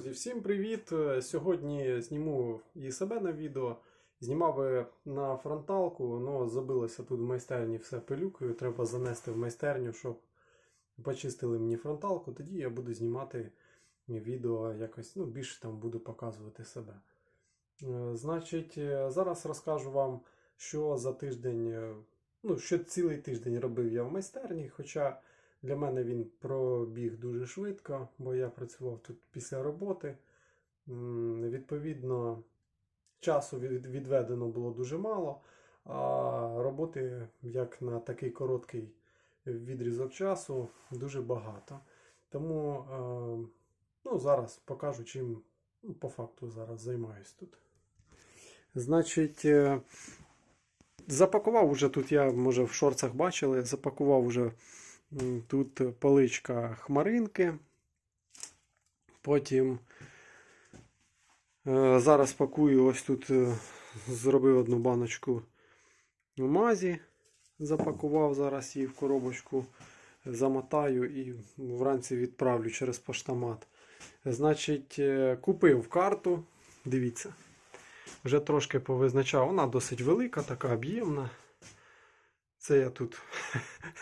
Друзі, всім привіт! Е, Сьогодні зніму і себе на відео. Знімав на фронталку, але забилося тут в майстерні все пилюкою. Треба занести в майстерню, щоб почистили мені фронталку. Тоді я буду знімати відео якось, ну, більше там буду показувати себе. Е, Значить, е, зараз розкажу вам, що за тиждень, ну, що цілий тиждень робив я в майстерні. Хоча для мене він пробіг дуже швидко, бо я працював тут після роботи. Відповідно, часу відведено було дуже мало, а роботи, як на такий короткий відрізок часу, дуже багато. Тому е, ну, зараз покажу, чим ну, по факту зараз займаюсь тут. Значить, е, запакував уже тут, я може в шорцах бачили, запакував уже тут поличка хмаринки. Потім е, зараз пакую ось тут, е, зробив одну баночку в мазі, запакував зараз її в коробочку, замотаю і вранці відправлю через поштомат. Значить, е, купив карту. Дивіться. Вже трошки повизначав. Вона досить велика, така об'ємна. Це я тут.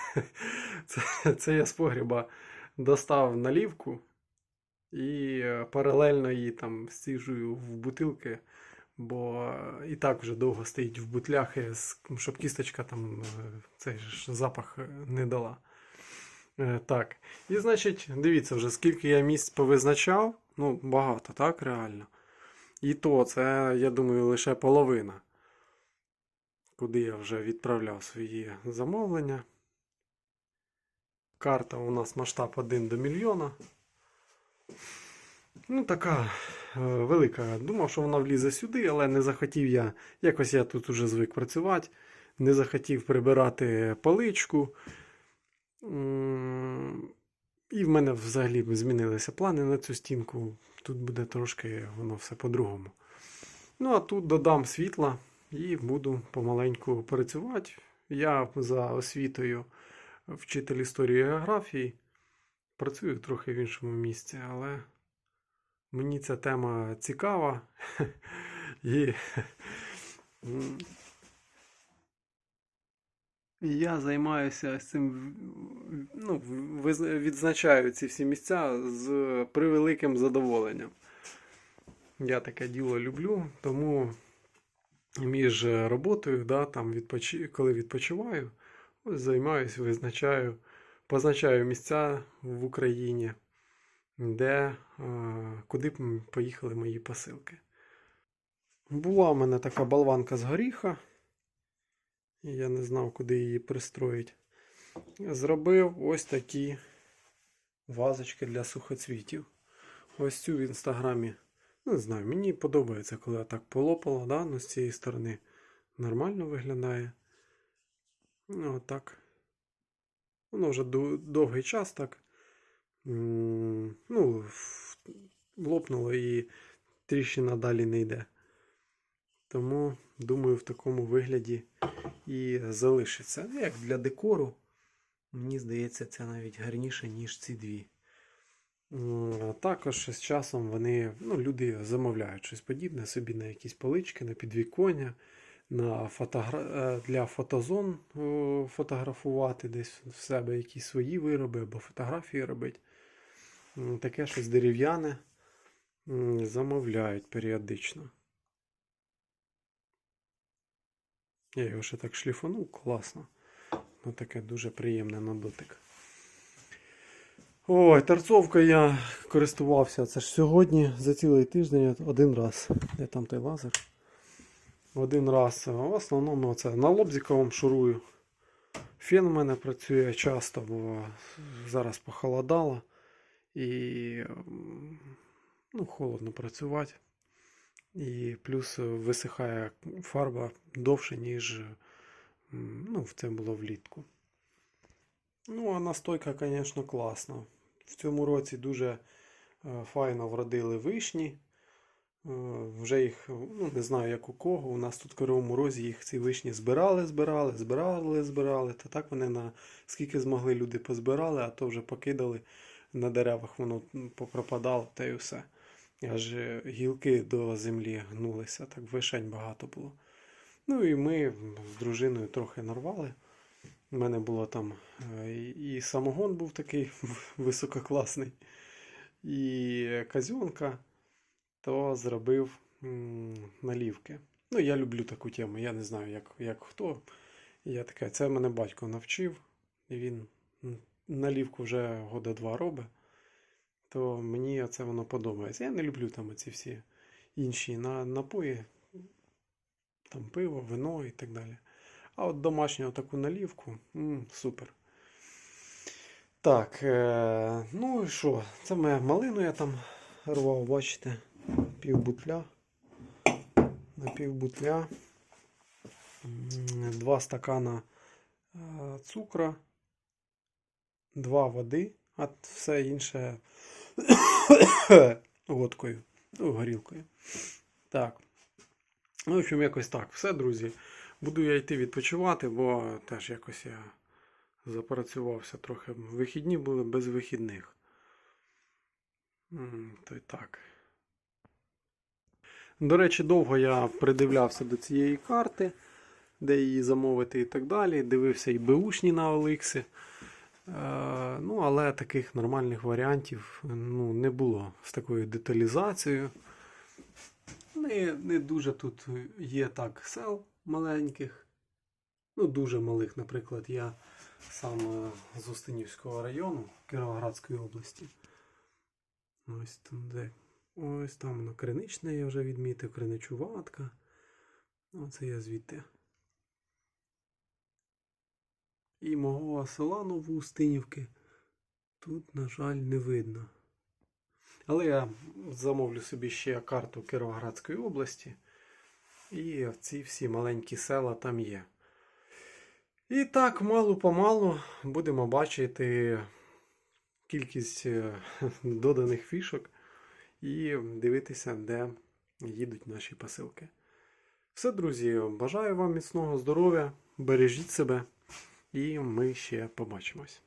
це, це я з погріба достав налівку і е, паралельно її там стіжую в бутилки, бо е, і так вже довго стоїть в бутлях, і щоб кісточка там е, цей ж запах е, не дала. Е, Так. І значить, дивіться вже, скільки я місць повизначав. Ну, багато, так, реально. І то це, я думаю, лише половина, куди я вже відправляв свої замовлення. Карта у нас масштаб 1 до мільйона. Ну, така е, велика. Думав, що вона влізе сюди, але не захотів я. Якось я тут уже звик працювати. Не захотів прибирати паличку. І в мене взагалі змінилися плани на цю стінку. Тут буде трошки воно все по-другому. Ну, а тут додам світла і буду помаленьку працювати. Я за освітою вчитель історії географії. Працюю трохи в іншому місці, але мені ця тема цікава. І, я займаюся цим, ну, відзначаю ці всі місця з превеликим задоволенням. Я таке діло люблю, тому між роботою, да, там відпочи... коли відпочиваю, займаюся, визначаю, позначаю місця в Україні, де, е, куди б поїхали мої посилки. Була в мене така болванка з горіха, і я не знав, куди її пристроїти. Зробив ось такі вазочки для сухоцвітів. Ось цю в інстаграмі. Не знаю, мені подобається, коли так полопало, да? ну, з цієї сторони нормально виглядає. Ну, отак. Воно вже довгий час так. Ну, лопнуло і тріщина далі не йде. Тому, думаю, в такому вигляді і залишиться. Ну, Як для декору, мені здається, це навіть гарніше, ніж ці дві. Також з часом вони, ну, люди замовляють щось подібне собі на якісь полички, на підвіконня, на фотогра... е, для фотозон фотографувати десь в себе якісь свої вироби або фотографії робити. Таке щось дерев'яне замовляють періодично. Я його ще так шліфанув, класно. Ну, таке дуже приємне на дотик. Ой, торцовка я користувався. Це ж сьогодні за цілий тиждень один раз. Де там той лазер? Один раз. В основному це на лобзиковому шурую. Фен у мене працює часто, бо зараз похолодало. І ну, холодно працювати. І плюс висихає фарба довше, ніж ну, це було влітку. Ну, а настойка, звісно, класна. В цьому році дуже е, файно вродили вишні. Е, Вже їх, ну не знаю як у кого. У нас тут в Кривому Розі їх ці вишні збирали, збирали, збирали, збирали. Та так вони на скільки змогли люди позбирали, а то вже покидали на деревах, воно попропадало та й все. аж е, гілки до землі гнулися, так вишень багато було. Ну і ми з дружиною трохи нарвали. У мене було там е, і самогон був такий висококласний, і казьонка, то зробив налівки. Ну, я люблю таку тему, я не знаю, як, як хто. Я таке, це мене батько навчив, він налівку вже года два робить, то мені це воно подобається. Я не люблю там ці всі інші напої, там пиво, вино і так далі. А от домашню таку налівку, м, супер. Так, е, ну і що? Це моя малину я там рвав, бачите, пів бутля. На пів бутля. М, Два стакана е, цукра, два води, а все інше водкою, ну, горілкою. Так. Ну, в общем, якось так. Все, друзі. Буду я йти відпочивати, бо теж якось я запрацювався трохи. Вихідні були без вихідних. То й так. До речі, довго я придивлявся до цієї карти, де її замовити і так далі. Дивився і беушні на Оликсі. Е, ну, але таких нормальних варіантів ну, не було з такою деталізацією. Не, не дуже тут є так сел маленьких. Ну, дуже малих, наприклад, я сам е, з Устинівського району Кіровоградської області. Ось там де. Ось там воно криничне я вже відмітив, криничуватка. Оце я звідти. І мого села Новоустинівки тут, на жаль, не видно. Але я замовлю собі ще карту Кіровоградської області. І ці всі маленькі села там є. І так, мало-помалу будемо бачити кількість е, доданих фішок і дивитися, де їдуть наші посилки. Все, друзі, бажаю вам міцного здоров'я, бережіть себе, і ми ще побачимось.